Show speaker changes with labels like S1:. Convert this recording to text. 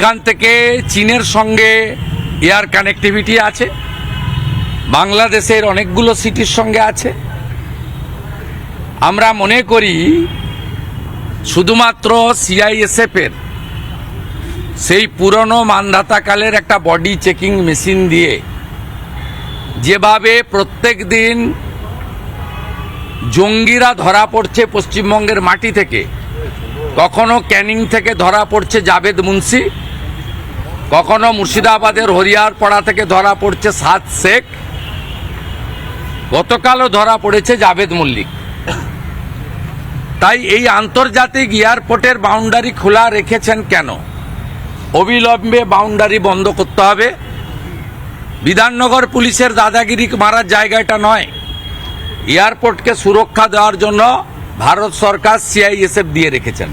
S1: এখান থেকে চীনের সঙ্গে এয়ার কানেক্টিভিটি আছে, বাংলাদেশের অনেকগুলো সিটির সঙ্গে আছে। আমরা মনে করি শুধুমাত্র সিআইএসএফ এর সেই পুরনো মানধাতাকালের একটা বডি চেকিং মেশিন দিয়ে যেভাবে প্রত্যেক দিন জঙ্গিরা ধরা পড়ছে পশ্চিমবঙ্গের মাটি থেকে, কখনো ক্যানিং থেকে ধরা পড়ছে জাভেদ মুন্সি কখনো মুর্শিদাবাদের হরিয়ারপাড়া থেকে ধরা পড়ছে সাদ শেখ, গতকালও ধরা পড়েছে জাভেদ মল্লিক। তাই এই আন্তর্জাতিক এয়ারপোর্টের বাউন্ডারি খোলা রেখেছেন কেন? অবিলম্বে বাউন্ডারি বন্ধ করতে হবে। বিধাননগর পুলিশের দাদাগিরি মারার জায়গাটা নয়। এয়ারপোর্টকে সুরক্ষা দেওয়ার জন্য ভারত সরকার সিআইএসএফ দিয়ে রেখেছেন।